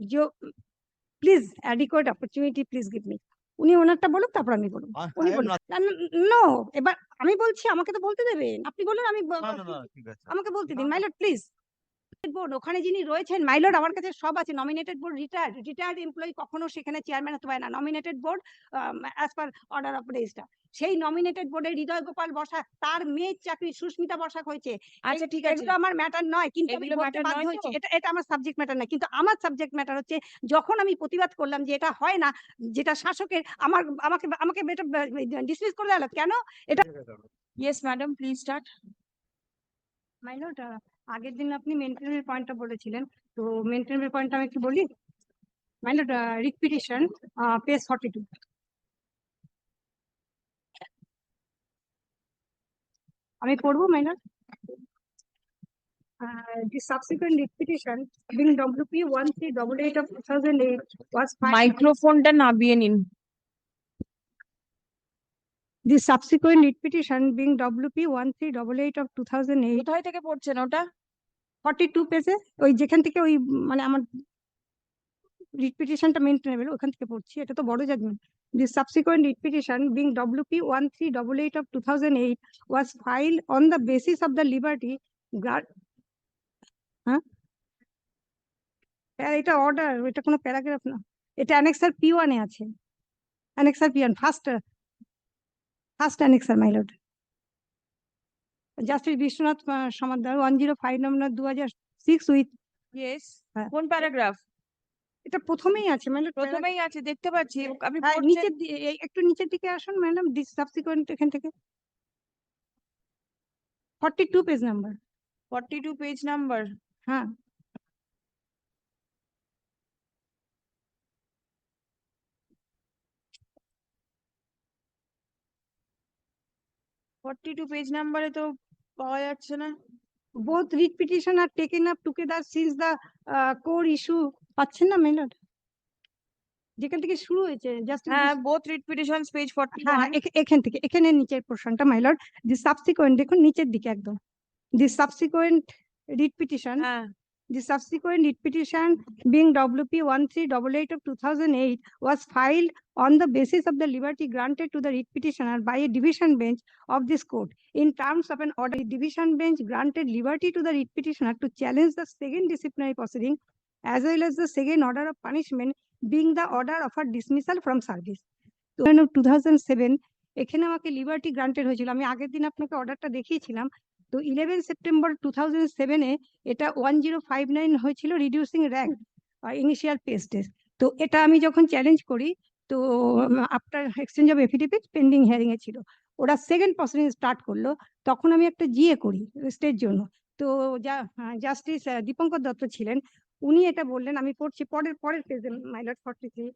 you please adequate opportunity please give me উনি ওনারটা বলুন তারপর আমি বলব। উনি বলুন নো এবার আমি বলছি আমাকে তো বলতে দেবেন। আপনি বলুন আমি। আমাকে বলতে দিন। My lord milord please board ওখানে যিনি রয়েছেন মাইলট আমার কাছে সব আছে। Nominated board retired retired employee কখনো সেখানে চেয়ারম্যান হতে পারে না। Nominated board as per order of register সেই নমিনেটেড বোর্ডে হৃদয় গোপাল বসাক তার মেয়ের চাকরি সুস্মিতা বসাক হয়েছে। আচ্ছা ঠিক আছে। এগুলো আমার ম্যাটার নয় কিন্তু আমি এগুলো বলতে বাধ্য নয় হয়েছি এটা এটা আমার সাবজেক্ট ম্যাটার না কিন্তু আমার সাবজেক্ট ম্যাটার হচ্ছে যখন আমি প্রতিবাদ করলাম যে এটা হয় না যেটা শাসকের আমার আমাকে আমাকে এটা ডিসমিস করে দিল কেন? এটা yes madam. Please start milord আগের দিন আপনি মেনটেনের পয়েন্টটা বলেছিলেন, তো মেনটেনের পয়েন্টটা আমি একটু বলি। Mylott repetition page forty two আমি পড়ব Mylott the subsequent repetition being WP one three double eight of two thousand eight was filed. মাইক্রোফোনটা নাবিয়ে নিন। The subsequent repetition being WP one three double eight of two thousand eight. কোথায় থেকে পড়ছেন ওটা? Forty two পেজে ওই যেখান থেকে ওই মানে আমার রিপিটিশনটা মেনটেনেবল ওখান থেকে পড়ছি এটা তো বড় judgment WP one three double eight of two thousand eight was file on the basis of the liberty হ্যাঁ প্যা- এটা অর্ডার এটা কোনো প্যারাগ্রাফ না এটা অ্যানেক্সার পি ওয়ানে আছে annexure P one first milord justice Biswanath uh, Samaddar one zero five নম্বর দু হাজার সিক্স উইথ ইয়েস হ্যাঁ। কোন প্যারাগ্রাফ এটা প্রথমেই আছে মানে প্রথমেই আছে দেখতে পাচ্ছি। আপনি হ্যাঁ, নিচের দি- এই একটু নিচের দিকে আসুন ম্যাডাম দিস সাবসিকুয়েন্ট এখান থেকে। Forty two page number 42 page number হ্যাঁ। 42 পেজ নাম্বারে তো পাওয়া যাচ্ছে না। Both writ petition are taken up together since the core issue পাচ্ছেন না ম্যাডাম যেখান থেকে শুরু হয়েছে জাস্ট হ্যাঁ বোথ রিট পিটিশনস পেজ হ্যাঁ 41 এখ- এখান থেকে এখানে নিচের পোর্শনটা লর্ড দি সাবসিকোয়েন্ট দেখুন নিচের দিকে একদম। দি সাবসিকোয়েন্ট রিট পিটিশন হ্যাঁ। The subsequent writ petition being WP one three double eight of two thousand eight was filed on the basis of the liberty granted to the writ petitioner by a division bench of this court. In terms of an order, the division bench granted liberty to the writ petitioner to challenge the second disciplinary proceeding as well as the second order of punishment being the order of a dismissal from service. Two thousand seven এখানে আমাকে liberty granted হয়েছিল আমি আগের দিন আপনাকে অর্ডারটা দেখিয়েছিলাম তো ইলেভেন সেপ্টেম্বর টু থাউজেন্ড সেভেনে এটা ওয়ান জিরো ফাইভ নাইন হয়েছিল রিডিউসিং র্যাঙ্ক ইনিশিয়াল পেস্টেস তো এটা আমি যখন চ্যালেঞ্জ করি তো after exchange of affidavit pending hearing এ ছিল। ওরা সেকেন্ড প্রসিডিং স্টার্ট করল। তখন আমি একটা জিএ করি স্টের জন্য তো যা জাস্টিস দীপঙ্কর দত্ত ছিলেন উনি এটা বললেন আমি পড়ছি পরের পরের পেজে my lord forty three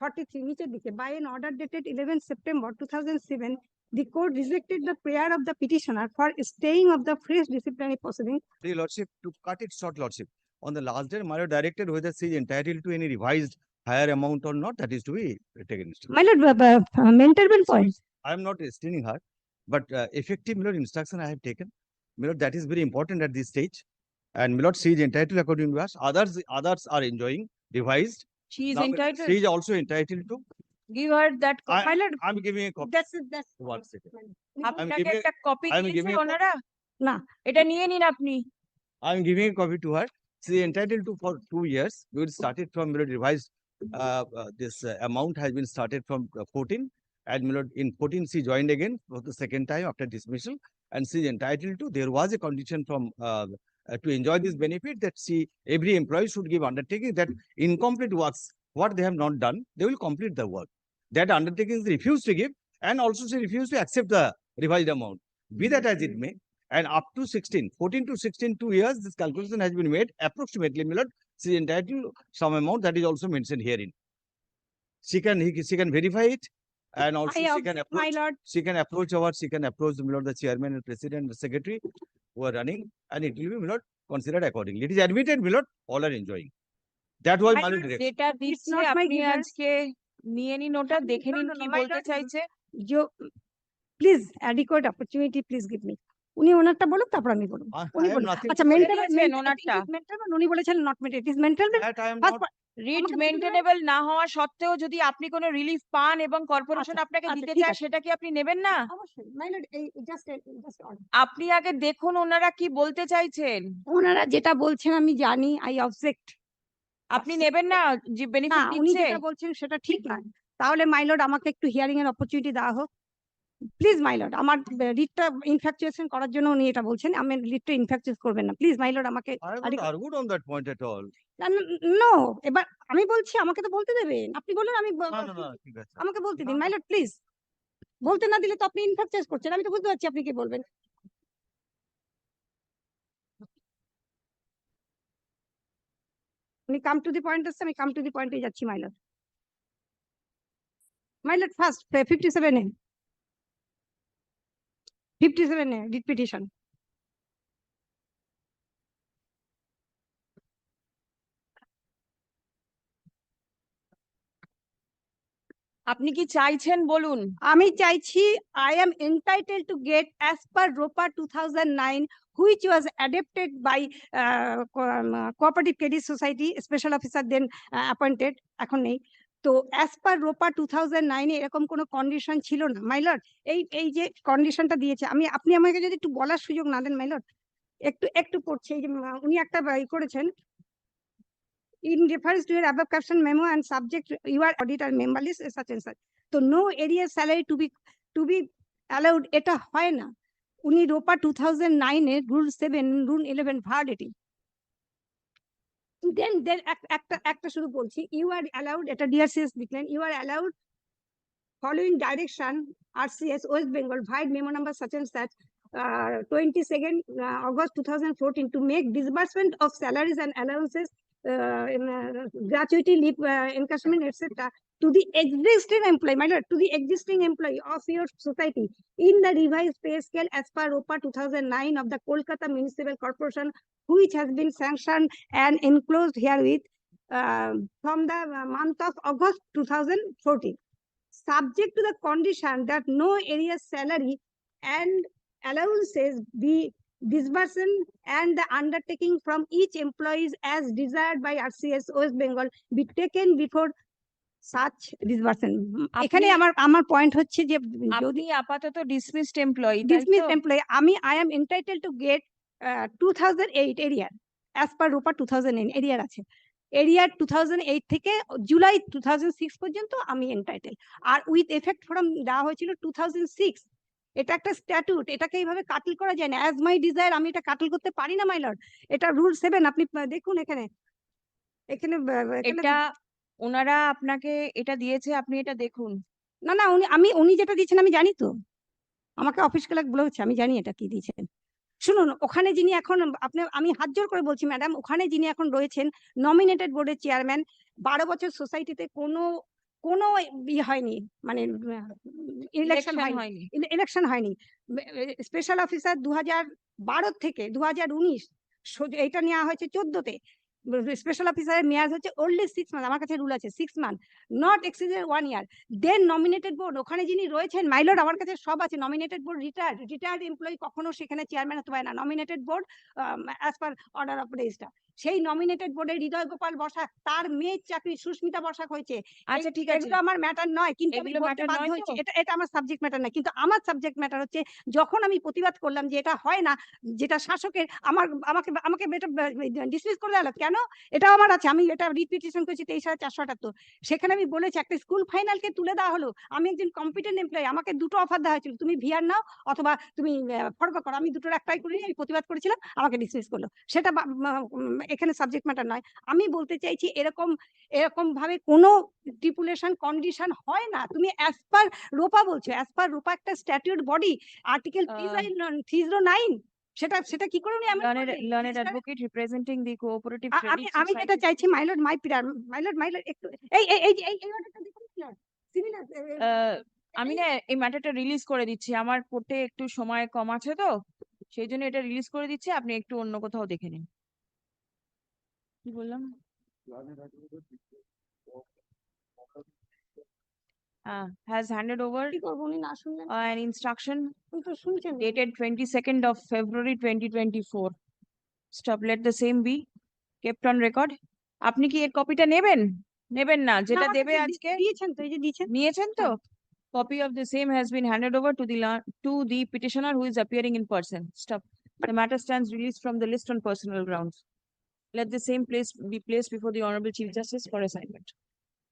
forty three নিচের দিকে। By an order dated eleven September two thousand seven the court rejected the prayer of the petitioner for staying of the fresh disciplinary proceeding Your lordship, to cut it short, lordship, on the last day, my lord directed whether she is entitled to any revised higher amount or not, that is to be taken. into My lord, uh, uh, maintainable point. I am not restraining her, but uh, effective my lord instruction I have taken. My lord, that is very important at this stage. And my lord, she is entitled according to us. Others, others are enjoying revised. she is Now, entitled She is also entitled to give her that I- copy My lord, I am giving a copy. that's, that's. One second. আপনাকে giving- একটা copy I am দিয়েছে giving a copy. ওনারা না। এটা নিয়ে নিন আপনি I am giving a copy to her. She is entitled to for two years. We will start it from my lord, revised. Uh, uh, this uh, amount has been started from uh, fourteen. And my lord, in fourteen, she joined again for the second time after dismissal. And she is entitled to, there was a condition from, uh, uh, to enjoy this benefit that she, every employee should give undertaking that incomplete works, what they have not done, they will complete the work. That undertaking is refused to give and also she refused to accept the revised amount. Be that as it may, and up to 16, 14 to 16, two years, this calculation has been made approximately, my lord, she is entitled to some amount that is also mentioned herein. She can, he- she can verify it and also I she object, can my approach, lord, she can approach our, she can approach the, my lord, the chairman and president, the secretary who are running and it will be, my lord, considered accordingly. It is admitted, my lord, all are enjoying. That was My my lord lord, direction. যেটা দিচ্ছে not my আপনি given. আজকে নিয়ে নিন ওটা দেখে নিন কি বলতে চাইছে। please adequate opportunity, please give me. উনি ওনারটা বলুক তারপর আমি বলব উনি বলুন আচ্ছা মেন্টাল ওনারটা। মেন্টাল উনি বলেছেন not mental it is mental writ? Maintainable না হওয়া সত্ত্বেও যদি আপনি কোনো রিলিফ পান এবং কর্পোরেশন আচ্ছা, আপনাকে আচ্ছা, দিতে চায় সেটা কি আপনি নেবেন না? অবশ্যই মাইলড এই জাস্ট জাস্ট আপনি আগে দেখুন ওনারা কি বলতে চাইছেন। ওনারা যেটা বলছেন আমি জানি আই অবজেক্ট আপনি নেবেন না যে না বেনিফিট উনি দিচ্ছে? যেটা বলছেন সেটা ঠিক নয়। তাহলে মাইলড আমাকে একটু হিয়ারিং এর অপরচুনিটি দেওয়া হোক। প্লিজ মাইলড আমার রিটটা ইনফ্যাকচুয়েশন করার জন্য উনি এটা বলছেন। আমি রিটটা ইনফ্যাকচুয়েস করবেন না। প্লিজ মাইলড আমাকে I have আরে- not argued on that point no এবার আমি বলছি আমাকে তো বলতে দেবেন। আপনি বলুন আমি ব- না, না, না, ঠিক আছে। আমাকে বলতে দিন। না, না। প্লিজ বলতে না দিলে তো আপনি ইনফ্যাকচুয়েস করছেন। আমি তো বুঝতে পারছি আপনি কি বলবেন। উনি কাম টু দি পয়েন্ট আসছে, আমি কাম টু দি পয়েন্টে যাচ্ছি my lord my lord first fifty seven fifty seven writ petition আপনি কি চাইছেন বলুন? আমি চাইছি I am entitle to get as per ROPA two which was adopted by cooperative credit society special officer then appointed এখন নেই। তো as per ROPA two নাইনে এরকম কোনো কন্ডিশন ছিল না মাইলট এই এই যে কন্ডিশনটা দিয়েছে, আমি, আপনি আমাকে যদি একটু বলার সুযোগ না দেন মাইলট একটু একটু পড়ছে এই যে, উনি একটা ই করেছেন in refers to your above caption memo and subject you are auditor member list such and such তো no arrear salary to be to be allowed এটা হয় না উনি রোপা টু থাউজেন্ড নাইনে রুল সেভেন রুল ইলেভেন ভার্ডেটি then then একটা একটা শুধু বলছি ইউ আর অ্যালাউড এটা ডিআরসিএস লিখলেন you are allowed following direction RCS West Bengal vide memo number such and such uh, 22nd uh, August 2014 to make disbursement of salaries and allowances uh, in, uh, gratuity leave uh, encashment etc to the existing employee my lord to the existing employee of your society. In the revised pay scale as per ROPA 2009 of the Kolkata Municipal Corporation which has been sanctioned and enclosed herewith uh, from the uh, month of August 2014 subject to the condition that no area salary and allowances be disbursement and the undertaking from each employees as desired by RCS West Bengal be taken before such disbursement um, এখানে আমার আমার point হচ্ছে যে যদি আপাতত dismissed employee dismiss employee আমি I am entitled to get uh, 2008 area as per RUPA 2009 area আছে arrear 2008 থেকে জুলাই 2006 পর্যন্ত আমি এন্টাইটেল আর উইথ এফেক্ট ফ্রম দেওয়া হয়েছিল 2006 এটা একটা স্ট্যাটুট এটাকে এইভাবে কাটল করা যায় না। অ্যাজ মাই ডিজায়ার আমি এটা কাটল করতে পারি না মাই লর্ড এটা রুল সেভেন আপনি দেখুন এখানে। এখানে এটা ওনারা আপনাকে এটা দিয়েছে আপনি এটা দেখুন। না না উনি আমি উনি যেটা দিয়েছেন আমি জানি তো। আমাকে অফিস ক্লার্ক বলেছে আমি জানি এটা কি দিয়েছেন। শুনুন ওখানে যিনি এখন আপনি আমি হাত জোর করে বলছি ম্যাডাম ওখানে যিনি এখন রয়েছেন নমিনেটেড বোর্ডের চেয়ারম্যান বারো বছর সোসাইটিতে কোনো কোনো ইয়ে হয়নি মানে ইলেকশন হয়নি ইলেকশন হয়নি। স্পেশাল অফিসার দু হাজার বারো থেকে দু হাজার উনিশ এটা নেওয়া হয়েছে চোদ্দতে। স্পেশাল অফিসারের মেয়াদ হচ্ছে ওনলি সিক্স মান্থ আমার কাছে রুল আছে six month not exceeded one year then nominated board ওখানে যিনি রয়েছেন মাইলড আমার কাছে সব আছে nominated board retired retired employee কখনো সেখানে চেয়ারম্যান হতে পারে না nominated board as per order of register সেই নমিনেটেড বোর্ডে হৃদয় গোপাল বসাক তার মেয়ের চাকরি সুস্মিতা বসাক হয়েছে। আচ্ছা ঠিক আছে। এগুলো আমার ম্যাটার নয় কিন্তু এগুলো বাধ্য নয় হয়েছি? এটা এটা আমার সাবজেক্ট ম্যাটার না কিন্তু আমার সাবজেক্ট ম্যাটার হচ্ছে যখন আমি প্রতিবাদ করলাম যে এটা হয় না যেটা শাসকের আমার আমাকে আমাকে এটা ডিসমিস করে দিল কেন? এটাও আমার আছে আমি এটা রিপিটিশন করেছি তেইশ হাজার চারশো আটাত্তর। সেখানে আমি বলেছি একটা স্কুল ফাইনালকে তুলে দেওয়া হলো। আমি একজন কম্পিটেন্ট এমপ্লয়ি আমাকে দুটো অফার দেওয়া হয়েছিল। তুমি ভিআর নাও অথবা তুমি ফর্গ করো। আমি দুটোর একটাই করিনি আমি প্রতিবাদ করেছিলাম আমাকে ডিসমিস করল। সেটা এখানে সাবজেক্ট ম্যাটার নয়। আমি বলতে চাইছি এরকম এরকম ভাবে কোনো স্টিপুলেশন কন্ডিশন হয় না। তুমি অ্যাজ পার রোপা বলছো অ্যাজ পার রোপা একটা statute body article three zero nine সেটা সেটা কি করে উনি amend learned করলেন? learned সেটা- advocate representing the cooperative আ- আমি আমি যেটা চাইছি মাইলড মাই পিরার মাইলড মাইলড একটু এই এই এই এই এই অর্ডারটা দেখুন সিমিলার আহ, আমি না এই ম্যাটারটা রিলিজ করে দিচ্ছি। আমার কোর্টে একটু সময় কম আছে তো সেই জন্য এটা রিলিজ করে দিচ্ছি। আপনি একটু অন্য কোথাও দেখে নিন। কি বললাম uh, has handed over কি করবো উনি না শুনলেন an instruction উনি তো শুনছেন না। dated twenty-second of February twenty twenty-four. Stop, let the same be kept on record. আপনি কি এর কপিটা নেবেন? নেবেন না, না, যেটা আমাকে দেবে দি- আজকে? দিয়েছেন তো এই যে দিয়েছেন নিয়েছেন তো? Copy of the same has been handed over to the la- to the petitioner who is appearing in person. Stop. The matter stands released from the list on personal grounds. Let the same place be placed before the Honorable Chief Justice for assignment.